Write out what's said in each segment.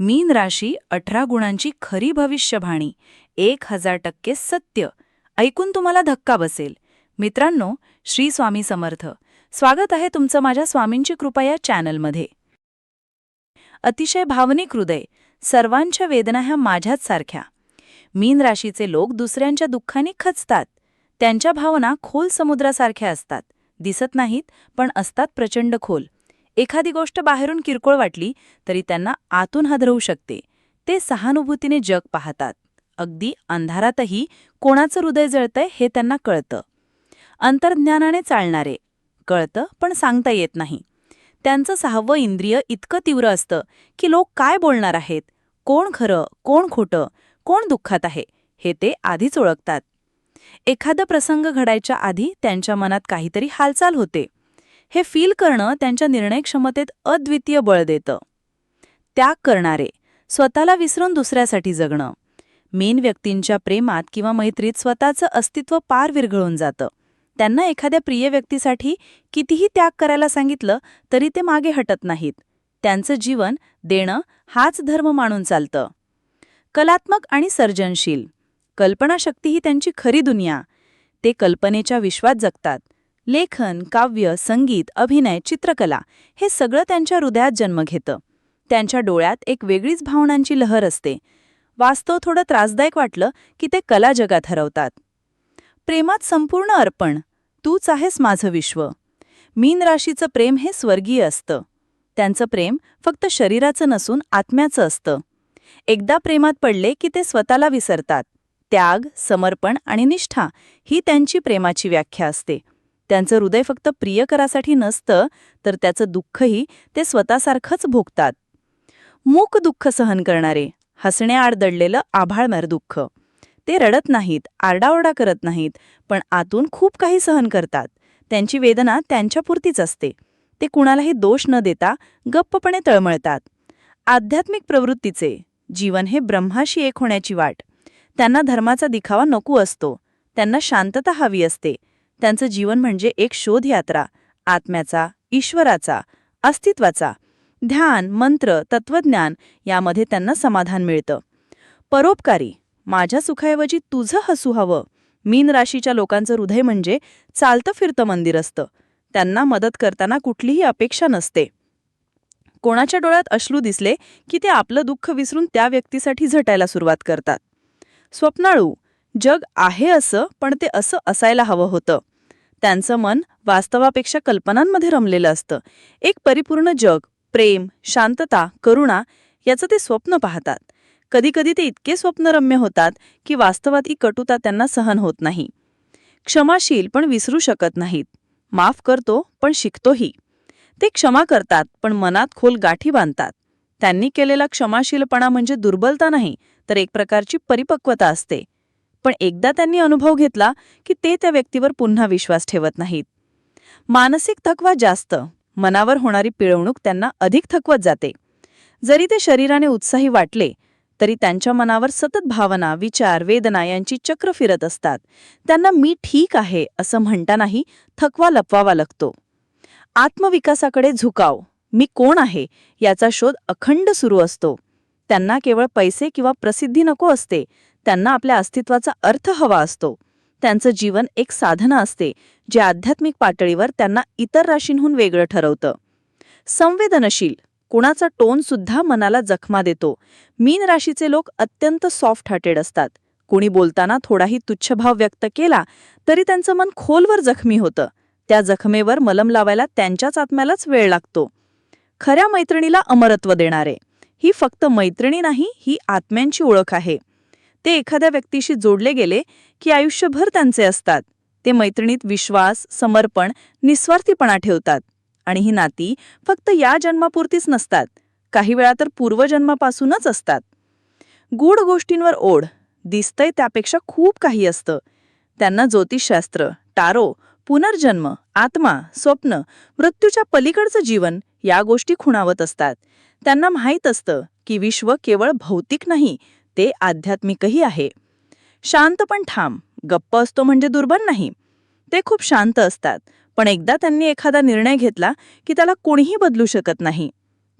मीन राशी अठरा गुणांची खरी भविष्यवाणी एक हजार टक्के सत्य. ऐकून तुम्हाला धक्का बसेल. मित्रांनो श्री स्वामी समर्थ. स्वागत आहे तुमचं माझ्या स्वामींची कृपा या चॅनलमध्ये. अतिशय भावनिक हृदय सर्वांच्या वेदना ह्या माझ्याच सारख्या. मीन राशीचे लोक दुसऱ्यांच्या दुःखाने खचतात. त्यांच्या भावना खोल समुद्रासारख्या असतात. दिसत नाहीत पण असतात प्रचंड खोल. एखादी गोष्ट बाहेरून किरकोळ वाटली तरी त्यांना आतून हादरवू शकते. ते सहानुभूतीने जग पाहतात. अगदी अंधारातही कोणाचं हृदय जळतंय हे त्यांना कळतं. अंतर्ज्ञानाने चालणारे. कळतं पण सांगता येत नाही. त्यांचं सहावं इंद्रिय इतकं तीव्र असतं की लोक काय बोलणार आहेत? कोण खरं कोण खोटं कोण दुःखात आहे? हे ते आधीच ओळखतात. एखादा प्रसंग घडायच्या आधी त्यांच्या मनात काहीतरी हालचाल होते. हे फील करणं त्यांच्या निर्णय क्षमतेत अद्वितीय बळ देतं. त्याग करणारे स्वतःला विसरून दुसऱ्यासाठी जगणं. मेन व्यक्तींच्या प्रेमात किंवा मैत्रीत स्वतःचं अस्तित्व पार विरघळून जातं. त्यांना एखाद्या प्रिय व्यक्तीसाठी कितीही त्याग करायला सांगितलं तरी ते मागे हटत नाहीत. त्यांचं जीवन देणं हाच धर्म मानून चालतं. कलात्मक आणि सर्जनशील. कल्पनाशक्ती ही त्यांची खरी दुनिया. ते कल्पनेच्या विश्वात जगतात. लेखन काव्य संगीत अभिनय चित्रकला हे सगळं त्यांच्या हृदयात जन्म घेतं. त्यांच्या डोळ्यात एक वेगळीच भावनांची लहर असते. वास्तव थोडं त्रासदायक वाटलं की ते कला जगात हरवतात. प्रेमात संपूर्ण अर्पण तूच आहेस माझं विश्व. मीन राशीचं प्रेम हे स्वर्गीय असतं. त्यांचं प्रेम फक्त शरीराचं नसून आत्म्याचं असतं. एकदा प्रेमात पडले की ते स्वतःला विसरतात. त्याग समर्पण आणि निष्ठा ही त्यांची प्रेमाची व्याख्या असते. त्यांचं हृदय फक्त प्रियकरासाठी नसतं तर त्याचं दुःखही ते स्वतःसारखंच भोगतात. मूक दुःख सहन करणारे हसण्याआड दडलेलं आभाळमार दुःख. ते रडत नाहीत आरडाओरडा करत नाहीत पण आतून खूप काही सहन करतात. त्यांची वेदना त्यांच्यापुरतीच असते. ते कुणालाही दोष न देता गप्पपणे तळमळतात. आध्यात्मिक प्रवृत्तीचे जीवन हे ब्रह्माशी एक होण्याची वाट. त्यांना धर्माचा दिखावा नको असतो. त्यांना शांतता हवी असते. त्यांचं जीवन म्हणजे एक शोधयात्रा आत्म्याचा ईश्वराचा अस्तित्वाचा. ध्यान मंत्र तत्वज्ञान यामध्ये त्यांना समाधान मिळतं. परोपकारी माझ्या सुखाऐवजी तुझं हसू हवं. मीन राशीच्या लोकांचं हृदय म्हणजे चालतं फिरतं मंदिर असतं. त्यांना मदत करताना कुठलीही अपेक्षा नसते. कोणाच्या डोळ्यात अश्रू दिसले की ते आपलं दुःख विसरून त्या व्यक्तीसाठी झटायला सुरुवात करतात. स्वप्नाळू जग आहे असं पण ते असं असायला हवं होतं. त्यांचं मन वास्तवापेक्षा कल्पनांमध्ये रमलेलं असतं. एक परिपूर्ण जग प्रेम शांतता करुणा याचं ते स्वप्न पाहतात. कधीकधी ते इतके स्वप्नरम्य होतात की वास्तवात ही कटुता त्यांना सहन होत नाही. क्षमाशील पण विसरू शकत नाहीत. माफ करतो पण शिकतोही. ते क्षमा करतात पण मनात खोल गाठी बांधतात. त्यांनी केलेला क्षमाशीलपणा म्हणजे दुर्बलता नाही तर एक प्रकारची परिपक्वता असते. पण एकदा त्यांनी अनुभव घेतला की ते त्या व्यक्तीवर पुन्हा विश्वास ठेवत नाहीत. मानसिक थकवा जास्त मनावर होणारी पिळवणूक त्यांना अधिक थकवत जाते. जरी ते शरीराने उत्साही वाटले तरी त्यांच्या मनावर सतत भावना विचार वेदना यांची चक्र फिरत असतात. त्यांना मी ठीक आहे असं म्हणतानाही थकवा लपवावा लागतो. आत्मविकासाकडे झुकाव मी कोण आहे याचा शोध अखंड सुरू असतो. त्यांना केवळ पैसे किंवा प्रसिद्धी नको असते त्यांना आपल्या अस्तित्वाचा अर्थ हवा असतो. त्यांचं जीवन एक साधना असते जे आध्यात्मिक पातळीवर त्यांना इतर राशींहून वेगळं ठरवतं. संवेदनशील कुणाचा टोन सुद्धा मनाला जखमा देतो. मीन राशीचे लोक अत्यंत सॉफ्ट हार्टेड असतात. कुणी बोलताना थोडाही तुच्छभाव व्यक्त केला तरी त्यांचं मन खोलवर जखमी होतं. त्या जखमेवर मलम लावायला त्यांच्याच आत्म्यालाच वेळ लागतो. खऱ्या मैत्रिणीला अमरत्व देणारे. ही फक्त मैत्रिणी नाही ही आत्म्यांची ओळख आहे. ते एखाद्या व्यक्तीशी जोडले गेले की आयुष्यभर त्यांचे असतात. ते मैत्रिणीत विश्वास समर्पण निस्वार्थीपणा ठेवतात. आणि ही नाती फक्त या जन्मापुरतीच नसतात. काही वेळा तर पूर्वजन्मापासूनच असतात. गूढ गोष्टींवर ओढ. दिसतंय त्यापेक्षा खूप काही असतं. त्यांना ज्योतिषशास्त्र टारो पुनर्जन्म आत्मा स्वप्न मृत्यूच्या पलीकडचं जीवन या गोष्टी खुणावत असतात. त्यांना माहीत असतं की विश्व केवळ भौतिक नाही ते आध्यात्मिकही आहे. शांत पण ठाम. गप्प असतो म्हणजे दुर्बल नाही. ते खूप शांत असतात. पण एकदा त्यांनी एखादा निर्णय घेतला की त्याला कोणीही बदलू शकत नाही.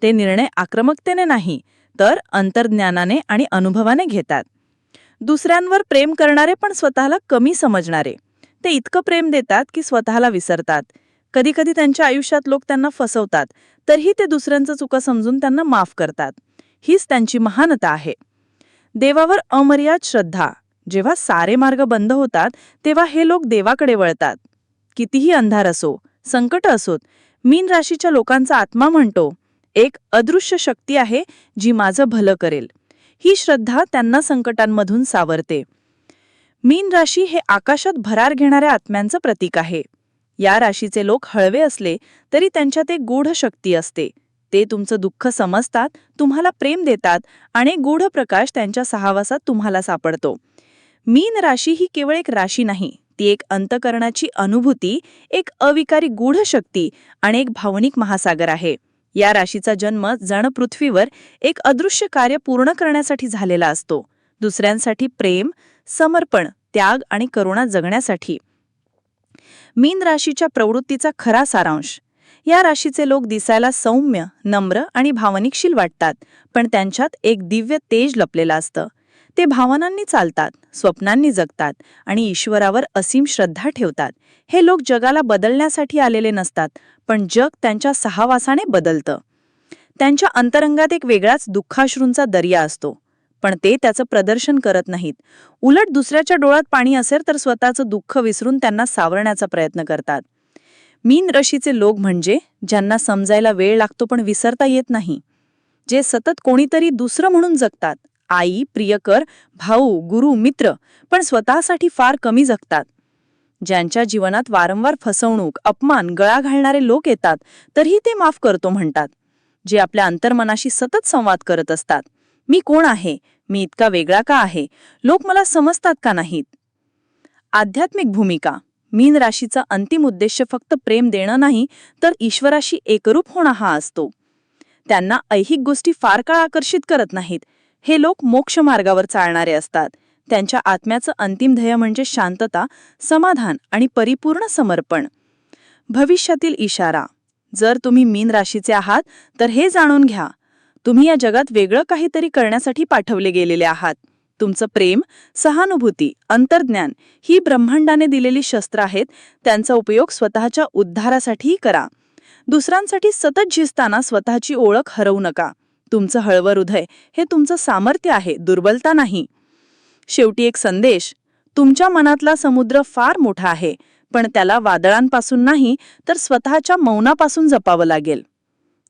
ते निर्णय आक्रमकतेने नाही तर अंतर्ज्ञानाने आणि अनुभवाने घेतात. दुसऱ्यांवर प्रेम करणारे पण स्वतःला कमी समजणारे. ते इतकं प्रेम देतात की स्वतःला विसरतात. कधीकधी त्यांच्या आयुष्यात लोक त्यांना फसवतात तरीही ते दुसऱ्यांचं चुका समजून त्यांना माफ करतात. हीच त्यांची महानता आहे. देवावर अमर्याद श्रद्धा. जेव्हा सारे मार्ग बंद होतात तेव्हा हे लोक देवाकडे वळतात. कितीही अंधार असो संकट असोत मीन राशीच्या लोकांचा आत्मा म्हणतो एक अदृश्य शक्ती आहे जी माझं भलं करेल. ही श्रद्धा त्यांना संकटांमधून सावरते. मीन राशी हे आकाशात भरार घेणाऱ्या आत्म्यांचं प्रतीक आहे. या राशीचे लोक हळवे असले तरी त्यांच्यात एक गूढ शक्ती असते. ते तुमचं दुःख समजतात तुम्हाला प्रेम देतात आणि गूढ प्रकाश त्यांच्या सहावासात तुम्हाला सापडतो. मीन राशी ही केवळ एक राशी नाही ती एक अंतकरणाची अनुभूती एक अविकारी गूढ शक्ती आणि एक भावनिक महासागर आहे. या राशीचा जन्म जण पृथ्वीवर एक अदृश्य कार्य पूर्ण करण्यासाठी झालेला असतो. दुसऱ्यांसाठी प्रेम समर्पण त्याग आणि करुणा जगण्यासाठी. मीन राशीच्या प्रवृत्तीचा खरा सारांश या राशीचे लोक दिसायला सौम्य नम्र आणि भावनिकशील वाटतात पण त्यांच्यात एक दिव्य तेज लपलेलं असतं. ते भावनांनी चालतात स्वप्नांनी जगतात आणि ईश्वरावर असीम श्रद्धा ठेवतात. हे लोक जगाला बदलण्यासाठी आलेले नसतात पण जग त्यांच्या सहावासाने बदलतं. त्यांच्या अंतरंगात एक वेगळाच दुःखाश्रूंचा दर्या असतो पण ते त्याचं प्रदर्शन करत नाहीत. उलट दुसऱ्याच्या डोळ्यात पाणी असेल तर स्वतःचं दुःख विसरून त्यांना सावरण्याचा प्रयत्न करतात. मीन रशीचे लोक म्हणजे ज्यांना समजायला वेळ लागतो पण विसरता येत नाही. जे सतत कोणीतरी दुसरं म्हणून जगतात. आई प्रियकर भाऊ गुरु मित्र पण स्वतःसाठी फार कमी जगतात. ज्यांच्या जीवनात वारंवार फसवणूक अपमान गळा घालणारे लोक येतात तरीही ते माफ करतो म्हणतात. जे आपल्या अंतर्मनाशी सतत संवाद करत असतात. मी कोण आहे? मी इतका वेगळा का आहे? लोक मला समजतात का नाहीत? आध्यात्मिक भूमिका. मीन राशीचा अंतिम उद्देश फक्त प्रेम देणं नाही तर ईश्वराशी एकरूप होणं हा असतो. त्यांना ऐहिक गोष्टी फार काळ आकर्षित करत नाहीत. हे लोक मोक्ष मार्गावर चालणारे असतात. त्यांच्या आत्म्याचं अंतिम ध्येय म्हणजे शांतता समाधान आणि परिपूर्ण समर्पण. भविष्यातील इशारा जर तुम्ही मीन राशीचे आहात तर हे जाणून घ्या. तुम्ही या जगात वेगळं काहीतरी करण्यासाठी पाठवले गेलेले आहात. तुमचं प्रेम सहानुभूती अंतर्ज्ञान ही ब्रह्मांडाने दिलेली शस्त्र आहेत. त्यांचा उपयोग स्वतःच्या उद्धारासाठीही करा. दुसऱ्यांसाठी सतत झिजताना स्वतःची ओळख हरवू नका. तुमचं हळवं हृदय हे तुमचं सामर्थ्य आहे दुर्बलता नाही. शेवटी एक संदेश तुमच्या मनातला समुद्र फार मोठा आहे पण त्याला वादळांपासून नाही तर स्वतःच्या मौनापासून जपावं लागेल.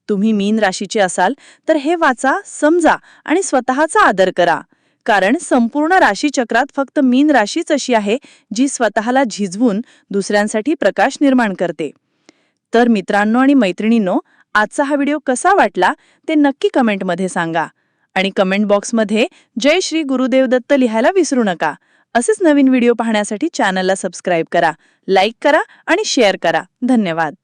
तुम्ही मीन राशीचे असाल तर हे वाचा समजा आणि स्वतःचा आदर करा. कारण संपूर्ण राशीचक्रात फक्त मीन राशीच अशी आहे जी स्वतःला झिजवून दुसऱ्यांसाठी प्रकाश निर्माण करते. तर मित्रांनो आणि मैत्रिणींनो आजचा हा व्हिडिओ कसा वाटला ते नक्की कमेंटमध्ये सांगा. आणि कमेंट बॉक्समध्ये जय श्री गुरुदेव दत्त लिहायला विसरू नका. असेच नवीन व्हिडिओ पाहण्यासाठी चॅनलला सबस्क्राईब करा लाईक करा आणि शेअर करा. धन्यवाद.